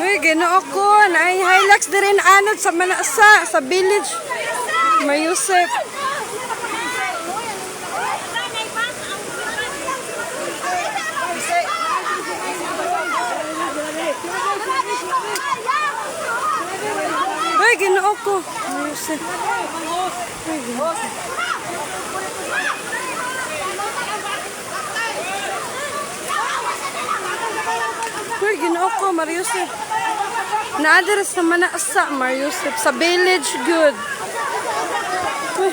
Uy, ginoo ko. Naay Hilux di rin anod sa Manasa, sa village. May Yusef. Uy, ginoo ko. May Yusef. Uy, ginoo ko. Ginoo ko, Mariusef. Naadres sa Manasa, Mariusef. Sa village, good. Uy.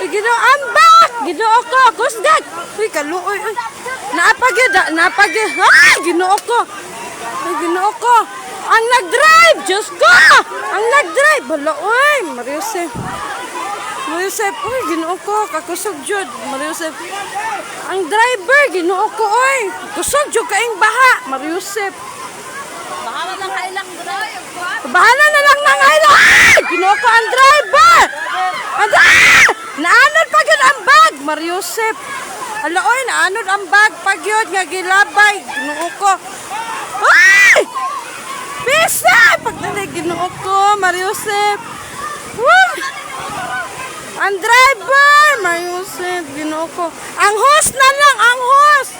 Uy, ginoo, I'm back! Ginoo ko, kusgag! Uy, kaluoy, uy. Naapagid, ah, naapagid. Ay, ginoo ko. Uy, ginoo ko. Ang nag-drive, Diyos ko! Ang nag-drive, hala, uy, Mariusef. Mariusef, uy, ginoo ko, kakusog jud, Mariusef. Ang driver, ginoo ko, oy. Kusog jud kaing baha, Mariusef. Bahala ng kailang bro. Bahala na lang nang haylo. Ay! Ginoo ko ang driver. Ah! Naanod pa gyud ang bag, Mariusef. Hala, oy, naanod ang bag yun, nga gilabay. Ginoo ko. Ay! Pisa! Pagdali, ginoo ko, Mariusef. Woo! Ang driver, Mariusef, ginoo ko. Ang host na lang, ang host.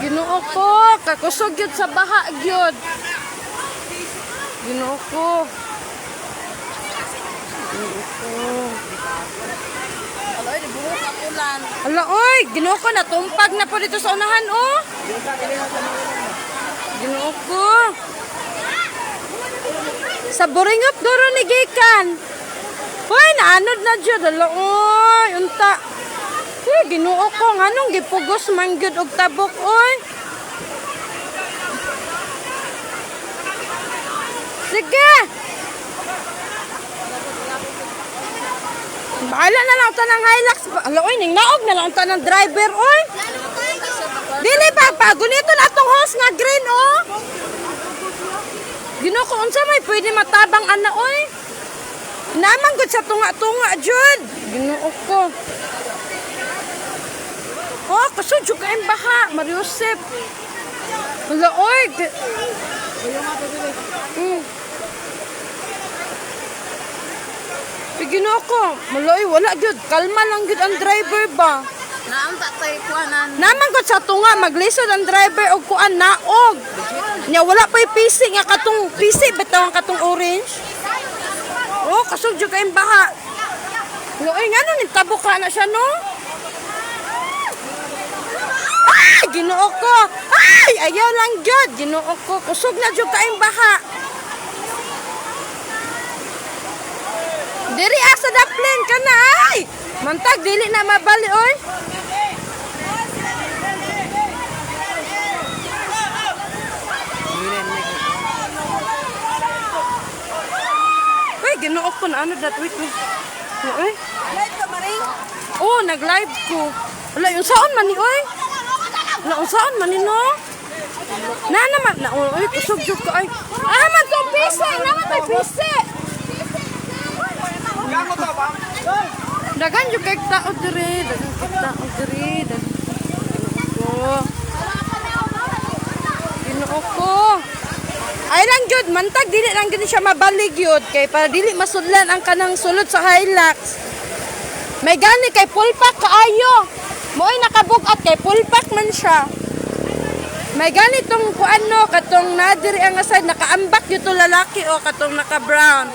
Ginoo kakusog yun sa baha gyud. Ginoo ko. Ginoo ko. Aloy, di buhok ang ulan. Hala, oy, ginoo natumpag na po dito sa unahan, oh. Ginoo ko. Sa buringot duro ni Gikan. Hoy, naanod na dyan. Hala, oy, unta. Hoy, ginoo ko, nganong gipugos man gyud og tabok, oy. Sige. Bahala na lang tanang Hilux. Hala, oy, ning naog na lang tanang driver, oy. Dili pa pa gunito na tong host nga green oh. Ginoo ko unsa may pwede matabang ana oy. Naman gud sa tunga-tunga jud. Ginoo ko. Oh, kusog jud ka baha, Mariusep. Wala oy. Mm. Ginoo ko, maloy wala jud. Kalma lang jud ang driver ba. Naam tatay kuanan. Naman ko sa tunga maglisod ang driver og kuan naog. Nya wala pa PC nga katong PC bitaw ang katong orange. Oh, kasog jud kay baha. No, ay ngano ni tabok ka na siya no? Ay, ginoo ko. Ay, ayaw lang jud. Ginoo ko. Kusog na jud kay baha. Diri asa daplin ka na ay. Mantag dili na mabali oy. Ginoo ko na ano that week. Uy. Live ka maring. Oh, nag-live ko. Wala, yung saan man ni, oy. Wala, yung saan man ni, no? Na naman, na, uy, kusog jud ko, ay. Ah, man tong pise, naman may pise. Dagan jud kay tao dire, dagan kay tao dire. Ginoo ko. Ay lang jud, mantag dili lang gid siya mabalig yun kay para dili masudlan ang kanang sulod sa Hilux. May gani kay pulpak kaayo. Mo'y nakabugat kay pulpak man siya. May gani tong kuano katong nadiri ang aside nakaambak yun to lalaki o katong naka brown.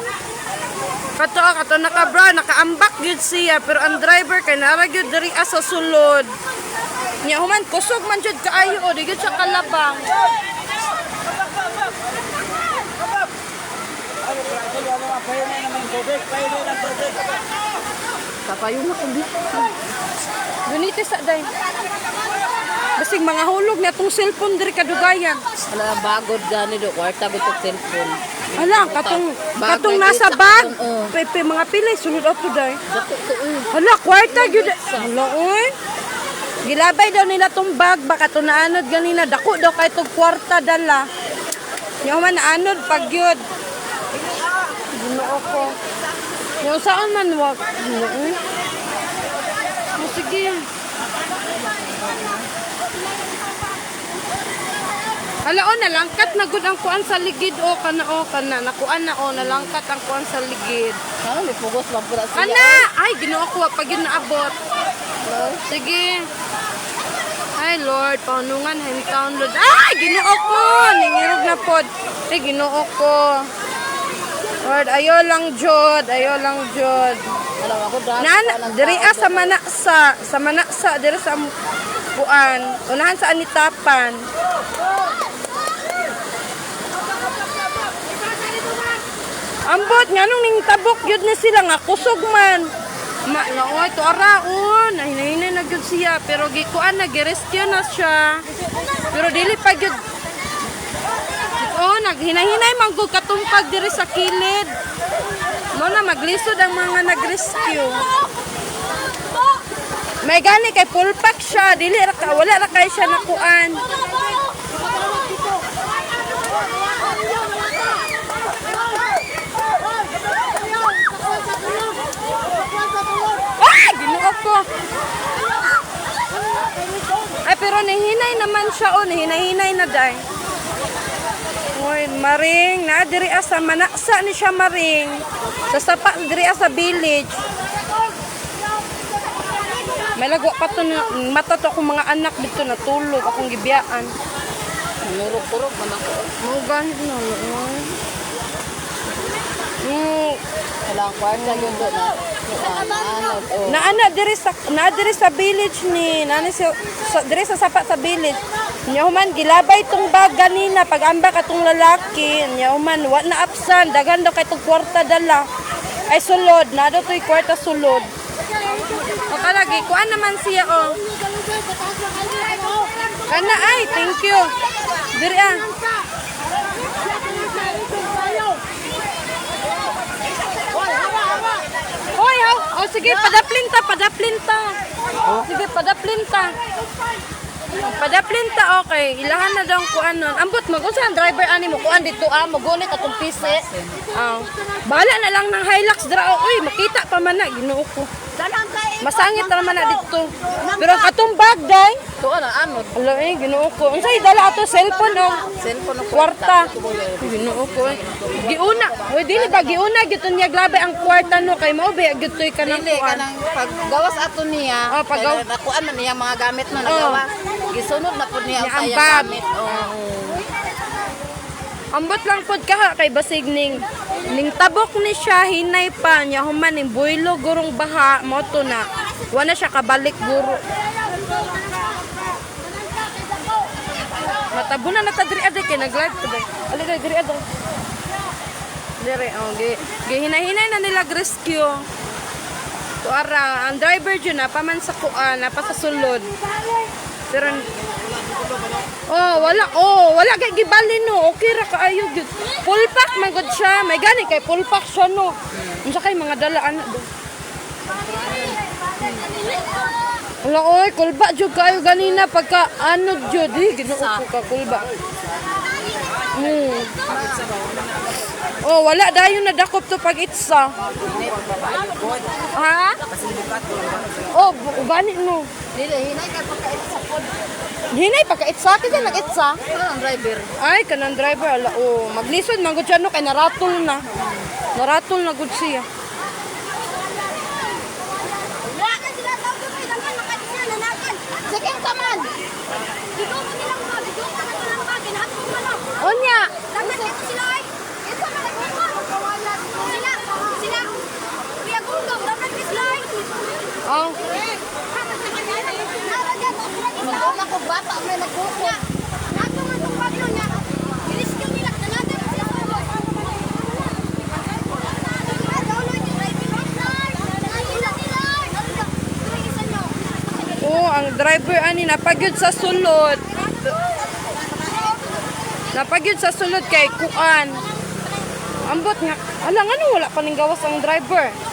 Kato katong naka brown nakaambak gyud siya pero ang driver kay nara gyud diri sa sulod. Nya human kusog man jud kaayo o di gyud siya kalabang. Kapayo na ko di. Gunite sa day. Basig mga hulog na tong cellphone diri kadugayan. Wala bagod gani do kwarta bitok cellphone. Hala, katong katong na nasa bag. Pepe mga pilay sunod ato day. Dako ko eh. Hala, kwarta gyud. Hala, oy. Gilabay daw nila tong bag baka to naanod ganina dako daw kay tong kwarta dala. Yung man naanod pag yun. Ginoo ko. Yung saan man wag. Ginoo. Oh, sige. Hala o, nalangkat na gud ang kuan sa ligid o kana o kana nakuan na o nalangkat ang kuan sa ligid. Ano, may pugos lang pula siya. Ana, ay ginoo ko pag yun naabot. Sige. Ay Lord, paunungan hometown Lord. Ay, ginoo ko, ningirog na pod. Ay, ginoo ko. Lord, ayo lang jud, ayo lang dahil. Nana, diri ah, sa manaksa, sa manaksa diri sa kuan. Unahan sa anitapan. Ambot nga nung ning tabok yun ni sila nga kusog man. Ma, naoy to araon, hinahinay na gyud siya pero gikuan na girescue na siya. Pero dili pa gyud Oh, naghinahinay man gud katumpag diri sa kilid. Mo na maglisod ang mga nag-rescue. May gani kay full pack siya, dili ra wala ra kay siya nakuan. Ah, ginuot ko. Ay, pero nihinay naman siya, oh, nihinay-hinay na day. Uy, maring, na diri ah sa manaksa ni siya maring. Sa sapa diri ah sa village. May lagwa pa to mata to akong mga anak dito natulog akong gibiyaan. Nurog-kurog man ako. Na. uy. Mm, ang kwarta yun doon na. Ano, oh. na ana diri sa na diri sa village ni nani sa, sa diri sa sapa sa village nya human gilabay tong bag ganina pag ambak atong lalaki. Nya human wa na apsan daghan daw kay tong kwarta dala. Ay sulod. Na daw toy kwarta sulod. O kalagi kuan naman siya oh kana ay thank you. Diri ah. Hoy. Oh, sige, padaplin ta, padaplin ta. Sige, padaplin. Padaplin ta, okay. Ilahan na daw kuan nun. Ambot, mag-unsa ang driver ani mo. Kuan dito, ah. Magunit atong pise. Ah. Bahala na lang ng Hilux dra. Uy, makita pa man na. Ginoo ko. Masangit na naman na dito. Pero atong bag, day. Na, ano? Ala, eh, ginoo ko. Unsay dala ato cellphone, oh. Cellphone ng Kwarta. Ginoo ko. eh. Giuna. Uy, dili ba giuna gyud niya grabe ang kwarta no kay mao ba gyud toy kanang Dili, kuan. kanang paggawas ato niya. Oh, paggaw- kaya Nakuan man niya mga gamit na nagawas. Gisunod na po niya ang bag. gamit. Oh. Ambot lang pod kaha kay basig ning ning tabok ni siya hinay pa niya human ning builo gurong baha mo na. Wala siya kabalik guro. Matabunan na ta diri aday kay nag-live day. Ali day diri aday. Diri oh gi gihinay-hinay na nila rescue. To ara ang driver jud na paman sa kuan na pa. Pero Oh, wala. Oh, wala kay gibali no. Okay ra kaayo gyud. Full pack man gud siya. May gani kay full pack siya no. Unsa kay mga dalaan do. Wala oy, kulba jud kayo ganina pagka ano jud eh, ginoo ko ka kulba. Hmm. Oh, wala dayon na dakop to pag itsa. Ha? Oh, gani no. Dili, hinay ka pagkait sa pod. Hinay pagka itsa kasi nag-itsa. Ano ang driver? Ay, kanang driver, ala, oh, maglisod, magod siya, no, kay naratol na. Naratol na gud siya. Sige, kaman! Onya, oh, Doon ako bata, may nagkuha. oh, ang driver, ani, napagyod sa sulod. Napagyod sa sulod kay Kuan. Ambot nga, alang ano, wala pa ning gawas ang driver.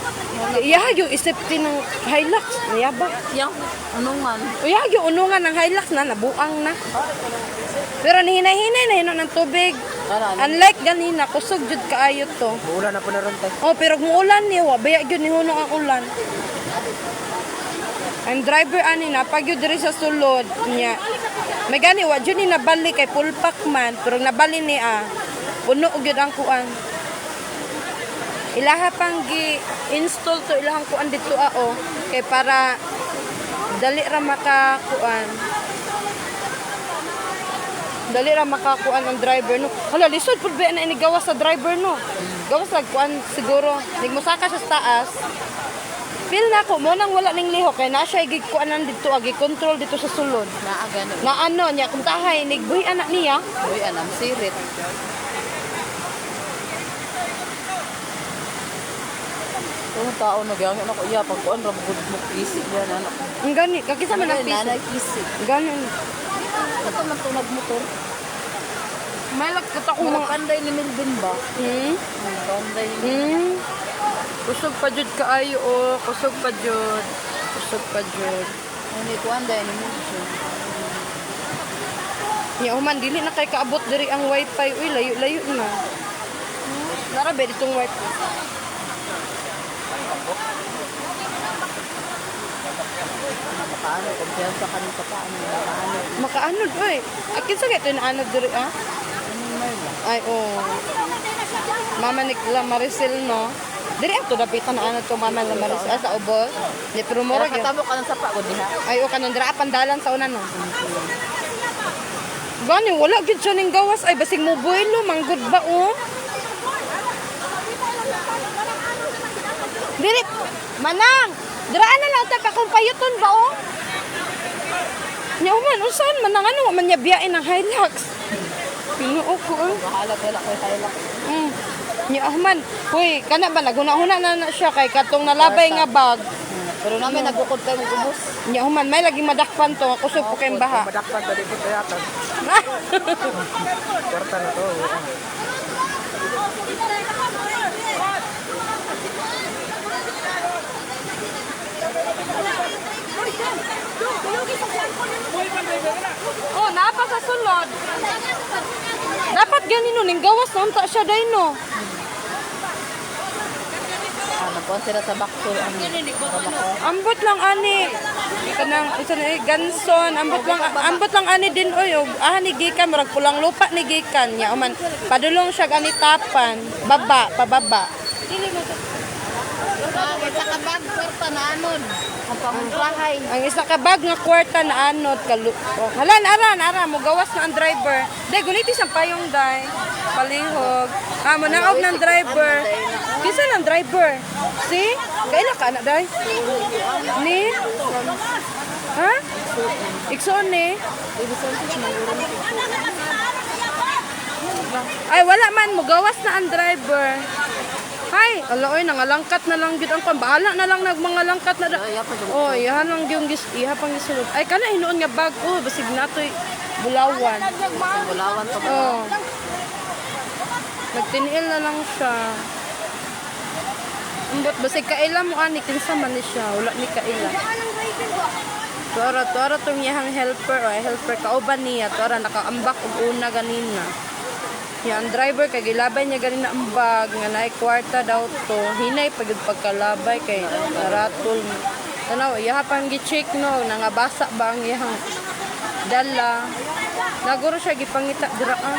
Iya, yung isip din ng Hilux. Iya ba? Yang, anong man? Uya, yung unungan ng Hilux na, nabuang na. Pero nihinay-hinay na hinon ng tubig. Ano, Unlike ganina, kusog jud kaayo to. Ulan na po na ron tayo. Oh, pero kung ulan ni wa baya gyud ni hunong ang ulan. Ang driver ani na pag yun diri sa sulod niya. May gani wa jud ni nabali kay pulpak man pero nabali ni ah. Puno og yun ang kuan. Ilaha pang gi install to ilahang kuan dito ah oh. Kay para dali ra makakuan. Dali ra makakuan ang driver no. Hala lisod pud ba na ini gawas sa driver no. Gawas sa kuan siguro. Nigmusaka siya sa taas. Feel na ko mo nang wala ning liho kay na siya gig kuanan dito agi control dito sa sulod. Na. Na ano niya kung tahay nigbuhi anak niya. Uy, anam, sirit. Kung tao nagyangin ako, iya, pag kuan, rabugod mo, kisig yan, anak. Ang gani kakisa man ang piso. Nanay, kisig. Gani. Ito man ito nagmotor. May lagkot ako Kung mga panday ni Melvin ba? Hmm? Ang panday ni Hmm. Kusog pa jud kaayo o kusog pa jud. Kusog pa jud. Ano ito, anday ni Melvin. Ya human dili na kay kaabot diri ang wifi. Uy, layo-layo na. Nara ba ditong wifi? Paano, kumpiyansa ka ng papaano, paano. Makaanod oy. Akin sa gito na anod diri ah. Ay oh. Mama ni La Maricel no. Diri ato dapitan na anod ko mama La Maricel sa ubos. Ni Pero promora gyud. katamo ka ng sapa ko diha. Ay o kanang dira pandalan sa una no. Gani wala siya ning gawas ay basig mo buhilo manggod ba oh. Diri manang Diraan na lang ta pa kung payuton ba oh. Nya man usan man nang ano man niya biyain ng Hilux. Pinuo ko oh. Bahala kaya ko hilak. Mm. Nya man, huy, kana ba naguna-huna na na siya kay katong nalabay nga bag. Pero namin nagukod kayo ng ubos. Nya man may lagi madakpan to, kusog po kayong baha. Madakpan tadi ko kayatan. Kwarta na to. Oh, napa sa sulod. Dapat ganino ning gawas na unta siya dai no. Ah, nagkuhan sila sa bakso. Ang. Ambot lang ani. Kanang isa na eh, ganson, ambot lang ambot lang ani din oy og ah ni gikan murag pulang lupa ni gikan nya man padulong siya gani tapan, baba, pababa. Isa ka bag, kwarta na anod. Ang pamungklahay. Ang isa ka bag nga kwarta na anod kalu. Oh, halan aran ara mo gawas na ang driver. Dai guniti sa payong dai. Palihog. Ah, manaog ng driver. Kisa ng driver? Si? Kaila ka na dai? Ni? Ha? Ikson ni? Ay, wala man. Mugawas na ang driver. Hay, ala oy nangalangkat na lang gyud ang kon. Bahala na lang nag mga langkat na da. Oh, iha lang yung gis, iha pang gisulod. Ay kana hinuon nga bag oh, basig natoy bulawan. Bulawan ba? Oh. Nagtiniil na lang siya. Ambot basig kaila mo ani kinsa man ni siya, wala ni kaila. Tora, tora tong iyang helper, o helper kauban niya, tora nakaambak og una ganina. Ang driver kay gilabay niya ganina ang bag nga naay kwarta daw to. Hinay pagud pagkalabay kay naratol. Tanaw, iyaha pang gi-check no, nangabasa ba ang iyang dala. Naguro siya gipangita dira ah.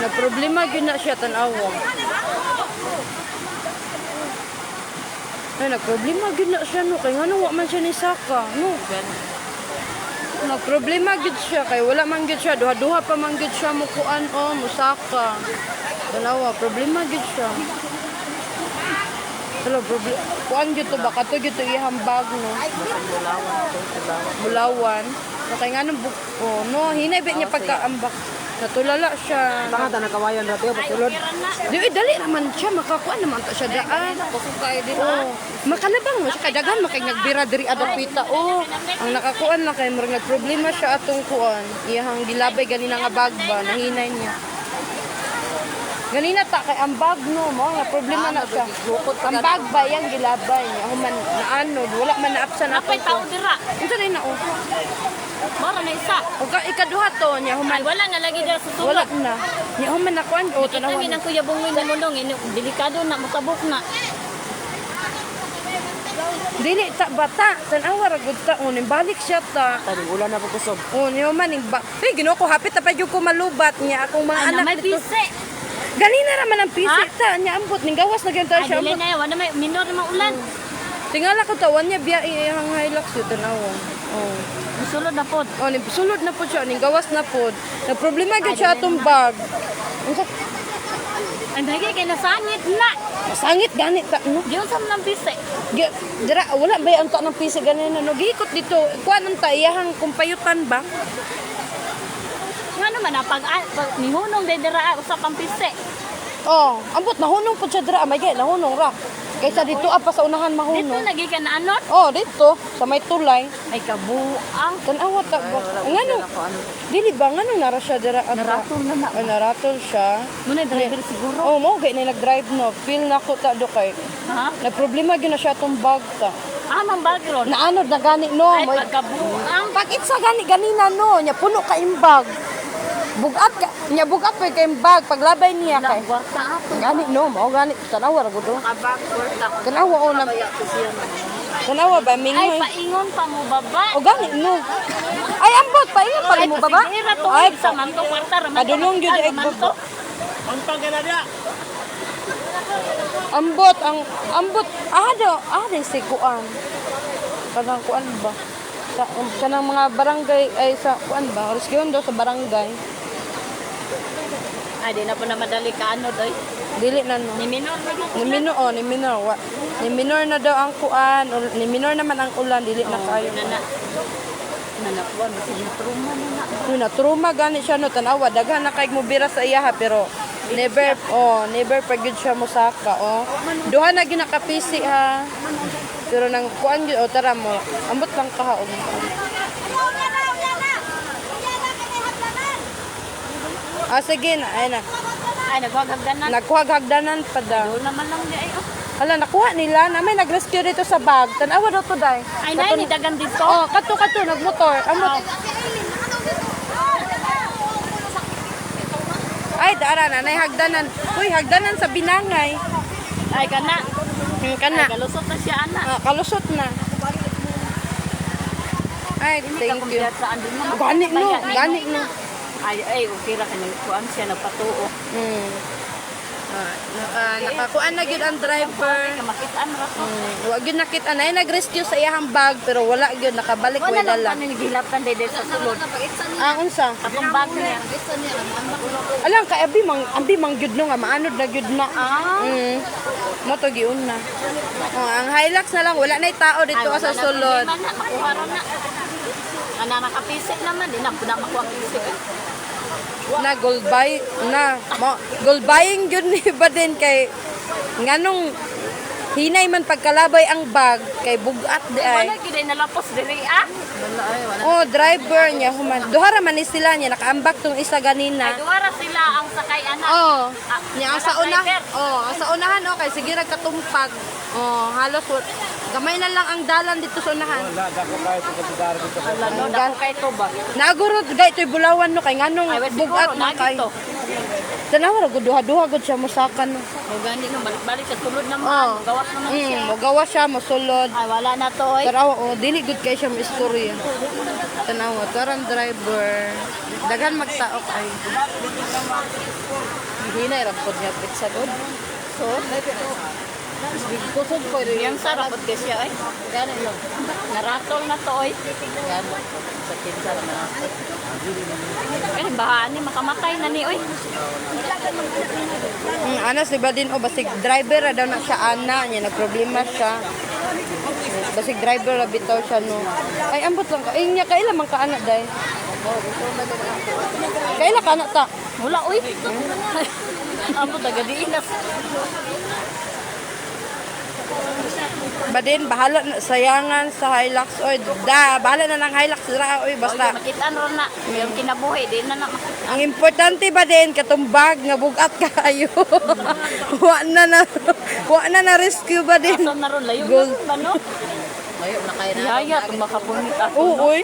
Na problema gyud na siya tanawa. Ay, nagproblema gyud na siya no kay ngano wa man siya ni saka no. Nagproblema gid siya kay wala man gid siya duha-duha pa man gid siya mukuan o musaka. Dalawa problema gid siya. Hello, problem. Kuan gid to ba kato gid to iyang bag no. Bulawan bulawan. Bulawan. No kay nganong buk oh, no hinay ba niya pagkaambak. Natulala siya. Tanga ta nakawayan ra tiyo patulod. Di ay, dali naman siya makakuan naman ta siya daan. Kusukay din. Oh, makalabang mo siya kay daghan makay nagbira diri adapita. Oh, ang nakakuan lang kay murag nagproblema siya atong kuan. Iyang gilabay ganina nga bag ba nahinay niya. Ganina ta kay ang bag no mo nga problema na siya. Ang bag ba yang gilabay niya human naanod wala man naapsan ato. Apay tao dira. Unsa na na oh. Mara na isa. O ka ikaduha to niya Ay, human wala na lagi dira sa wala sulod. na. Niya human na kuan o Kita tanawan. min ang kuya bungoy na munong. ini- Delikado na, mutabok na. Dili ta bata, tanawa ra gud ta unin balik siya ta. Tadi ulan na po kusog. Oh, niyo man ning ba. Hey, Ginoo ko hapit ta pa jud ko malubat niya akong mga Ay, na anak may dito. bise. Ganina ra man ang pisi ta nya ambot ning gawas na gyud ta siya. dili na. Wala may minor na ulan. Tingala ko tawan niya biya iyang hilux yun tanawa. Oh. Sulod na po. Oh, ning sulod na po siya, ning gawas na po. Na problema gyud siya atong bag. Unsa Ay, bagay kay nasangit na. sangit gani ta no? Diyon sa bise. Gi- Dira wala ba ang ta ng pisi ganina no? Giikot dito. Kuan ang ta iyahang kumpayutan ba? Nga naman, ah, pag, ah, pag nihunong de dira sa pampise. Oh, ambot nahunong po siya dira, may gay nahunong ra. Kaysa dito apa sa unahan Dito mahunong. lagi ka na anot. Oh, dito sa may tulay. Ay, kabuang. Tanawa ta ba? Ngano? Dili ba ngano nara siya dira at Naratol na na. Ah, naratol siya. Muna driver siguro. Oh, mo gay na nag-drive no. Feel na ko ta do kay. Ha? Na problema gyud na siya tong bag ta. Ah, mang background. Naanod na gani no. Ay, pagkabuang. Pag itsa gani ganina no, nya puno ka imbag. Bugat ka, nya bugat pa kay imbag paglabay niya kay. Gani no, mao gani tanawa ra gud. oh. Naka-backward ako. Tanawa o na. Tanawa ba Ay, mingoy? paingon pa mo baba. O gani no. Ay ambot pa ingon pa mo baba. Ay, sa manto kwarta. to, Padulong yun manto, ay manto. ambot ang ambot ah do ah di si kuan. Kanang kuan ba? Sa kanang mga barangay ay sa kuan ba? Rescue do sa barangay. Ay, di na po na madali ka ano doy. Dili na no. Ni minor na yun. Ni minor, oh, ni minor. Wa, ni minor na daw ang kuan. O, ni minor naman ang ulan. Dili na kayo. Na na. Na na po. Sige, truma na na. Uy, naturuma gani siya no. Tanawa, daghan na kay mo bira sa iya ha. Pero, never, oh, never pagid siya mo saka, oh. Duha na ginakapisi ha. Pero nang kuan gyud, oh, tara mo. Ambot lang ka ha. Oh. Ah, sige na. Ay na. Ay, nagwagagdanan. Nagkuhag hagdanan pa daw. Doon naman lang di ay. oh. Hala, nakuha nila na may nag-rescue dito sa bag. Tanawa daw to, day. Ay, nay, ni dagan dito. Oh, kato kato nagmotor. Amot. Ay, dara na nay hagdanan. Uy, hagdanan sa binangay. Ay, kana. Hmm, Ay, kana. galusot na siya, ana. Ah, kalusot na. Ay, thank you. Gani no, gani no. Ay, ay, okay ra kanang kuan siya nagpatuo. Hmm. Ah, naka, nakakuan na gyud ang driver. Ka makitaan ra to. Hmm, wa gyud nakita na nag-rescue sa iyang bag pero wala gyud nakabalik Wala wala lang lang. paano naghilapan dede sa sulod. Ah, unsa? Atong bag niya. Alam ka abi mang abi mang gyud no nga maanod na gyud na. Ah. Mm. Mo to giun na. Oh, ang Hilux na lang wala nay tao dito Ay, sa wala sulod. na. Ana nakapisik naman, di na po na makuha pisik. Na gold buy na. Mo gold buying gyud ni ba din kay nganong hinay man pagkalabay ang bag kay bugat di ay. Wala ay nalapos diri ah. Oh, driver niya human. Duha ra man ni sila niya nakaambak tong isa Ay ganina. duwara sila ang sakay ana. Oh, Ah, niya ang wala sa una. Oh, ang sa unahan okay, sige nagkatumpag. Oh, halos gamay na lang ang dalan dito sa unahan. Wala no, dako kay to ba. Nagurot gay toy bulawan no kay nganong Ay, bugat man kay. Tanawa ra gud duha-duha gud siya mosakan no. O gani no, balik-balik sa sulod naman. Oh. Gawas naman siya. Mm, mogawa siya mosulod. Ay, wala na to, oy. Tarawa oh, dili gud kay siya mo istorya. Tanawa taran driver. Daghan magtao kay. Hinay ra pod niya pit sa god. So, kusog ko rin. Yang sarap at kasi ay. Gani lang. Naratol na to, oy. Gani. Sa kinsa ra man. Ay, bahaan ni makamatay na ni, oy. Mm, ana si Badin o basig driver ra daw na siya ana niya nagproblema siya. Basig driver ra bitaw siya no. Ay ambot lang ka. Ay nya kaila man ka ana day. Kaila ka ana ta. Wala, oy. Amo taga diinas. Badin bahala na sayangan sa Hilux oy da bahala na ng Hilux ra oy Basta. basta. Makitaan ron na. Yung kinabuhi, di na na makita. Ang importante ba din katong bag nga bugat kayo. wa na na wa na na rescue ba din. Asan na ron, layo na Gold. ron ba, no? Layo na kayo na. Yaya, kung makapunit ako. Oo oy.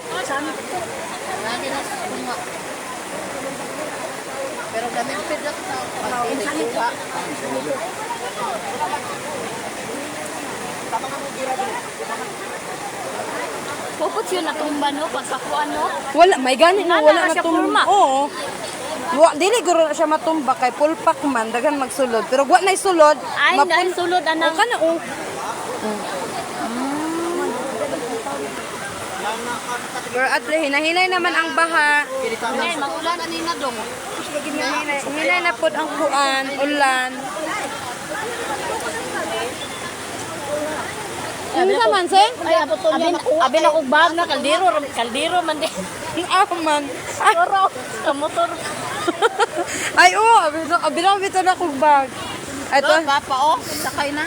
Pero gamit pa dito na. Pag Pupot yun natumba no, pagkakuan no. Wala, may gani na Wala na tumba. Oo. Wa, dili guro na siya matumba kay pulpak man daghan magsulod. Pero wa na isulod. Ay, dahil sulod O anang kana oh. Pero at least hinahinay naman ang baha. Ay, magulan ani na dong. Hinahinay, hinahinay na pod ang kuan, ulan. Ano naman, sen? Ay, abot to niya nakuha. Abi na kog bag na kaldero, kaldero man din. Ang aman. Ay, Pero sa motor. ay oo, abino, abino, abito na kong bag. Ito, Papa oh, sakay na.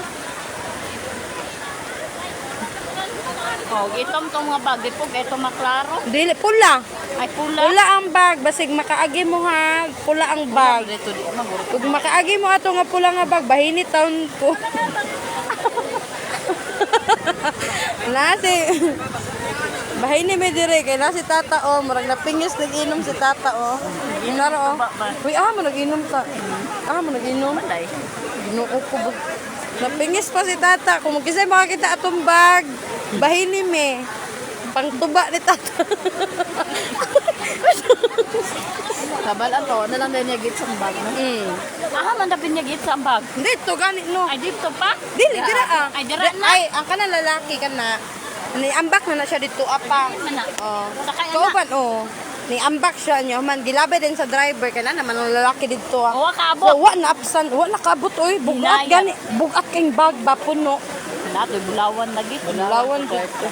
Oh, itom tong mga bag, di po ito maklaro. dili, pula. Ay pula. Pula ang bag, basig makaagi mo ha, pula ang bag. Dito di maguro. Kung makaagi mo ato nga pula nga bag, bahini taon ko. Nasi. Bahini may dire kay nasi tata o, murag napingis nag-inom si tata o. Inaro o. Uy, ah mo nag-inom ta. Ah mo nag-inom. Ginoo ko ba? Napingis pa si tata. Kung magkisay makakita atong bag, bahini me. Pangtuba ni tata. Kabalan to, na lang din niya git sa bag. No? mm. Aha, man dapin niya git sa bag. Dito, gani no. Ay, dito pa? Dili, dira ah. Ay, dira na. Ay, ang kana lalaki kana. Ni ambak na na siya dito apa. Oh. Kauban oh. Ni ambak siya niya man gilabay din sa driver kana naman ang lalaki dito ah. So, kaabot. wa na absan, wa na kabot oy, bugat gani, bugat kang bag ba puno. Lato, bulawan lagi. Lawan dito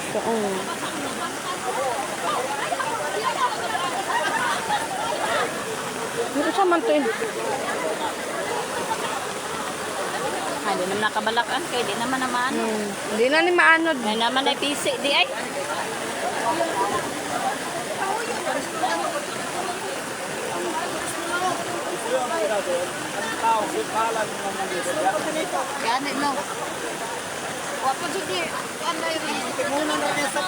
siya man to eh. Ay, di naman nakabalakan kay di naman naman. Hmm. Hindi na ni maanod. May naman ay pisi di ay. Gani no. Wa pa jud di anday ri. Muna na niya sa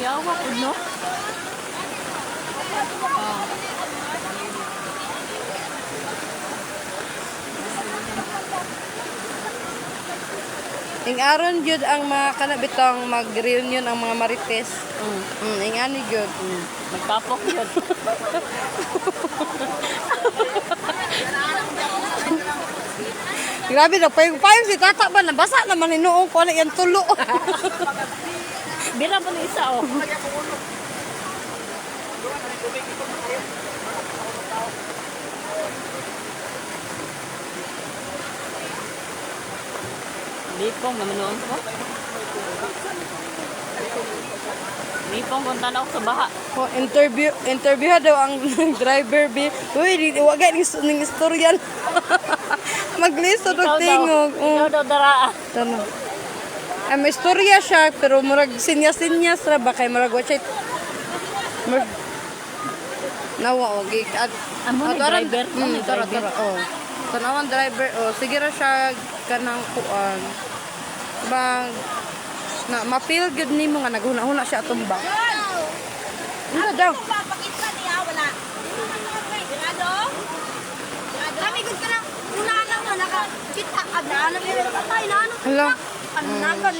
Yawa po no. Ing aron jud ang mga kanabitang mag-reunion ang mga marites. Mm. Mm, ing ani jud. Mm. Magpapok yun. Grabe na payong-payong si tata ba nabasa naman ni noong ko na yan tulo. Bira pa isa oh. Lipong naman noon ko. Lipong kung tanaw sa baha. oh, interview interview daw ang driver bi. Uy, di wa gay ning ning istoryan. Maglisto Ikaw og daw, tingog. ikaw Mm. daw daraa. Tano. Ay, may istorya siya, pero murag sinya-sinyas ra ba kay murag wa siya murag Nawa, o, gig. At, Amo ni driver, Mm, tara, tara, oh. Tanawan driver, oh. Sige ra siya kanang kuan. Bang, na, ma-feel good nimo nga naghuna-huna siya bang. Ano daw? Papakita niya, wala. Sigurado? Kami gud ka lang, una lang na nakakita ka na, ano pero patay na, ano? Ano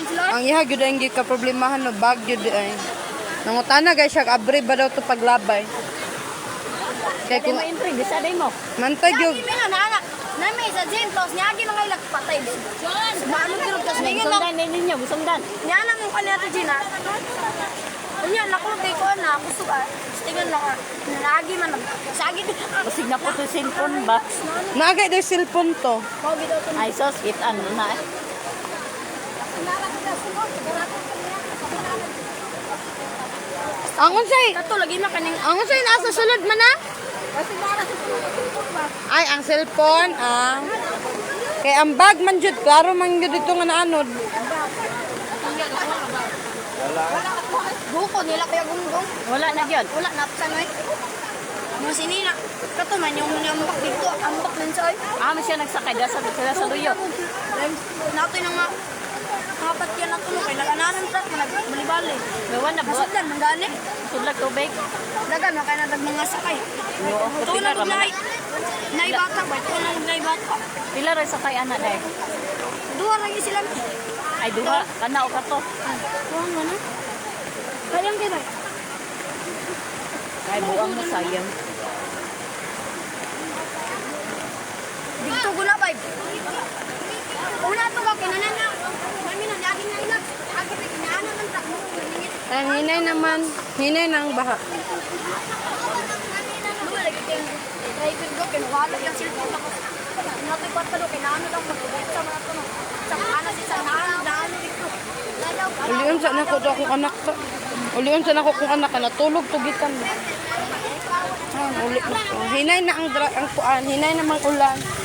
sila? Ang iha gyud ang problemahan no bag gyud ay. Nangutana guys siya abre ba daw to paglabay. Kay Kaya kung mo entry, bisa day mo. mantag yung may na anak, na may sa gym, tapos niya agi mga ilag patay. John! Kasi ngayon lang, Busundan na ninyo, busundan. niya lang yung kanina to Gina. Unya, nakulog kay ko na, gusto ka. Tingnan lang, ah. nalagi man, sagi. Basig na po to cellphone ba? naagay daw yung cellphone to. Ay sos, it ano na eh. Ang unsay, Kato, lagi na kaning ang unsay nasa sulod man na? Ay, ang cellphone, ah. Kay ang bag man jud, klaro man jud ito nga naanod. buko nila kaya gumugong. Wala na yun. Wala na pa sanoy. Mo sini na. Kato man yung nyambak dito, ambak din sa. Ah, siya nagsakay dahil sa, sila sa luyo. Nato yung mga mga patyan na tulo kay nagananan sa nagbali-bali. Gawan na po. Nasudlan man gani. Sudlag tubig. Dagan na kay nadag mga sakay. Tulo na na. Naibata ba? Ito lang naibata. Pila rin sa kay anak day. Dua lagi sila. Ay duha kana o kato. Kuha mo na. Kayang di ba? Ay buang mo sayang. Dito guna ba? Una to ka kinanan na. Mami na lagi na ina. Agi pa kinanan ng takmo. Ang hinay naman, hinay ng baha. Magbubuhat sa nako to akong anak to. Ulion sa nako kung anak na tulog tugitan. Ah, na ko. Hinay na ang ang kuan, hinay namang ulan.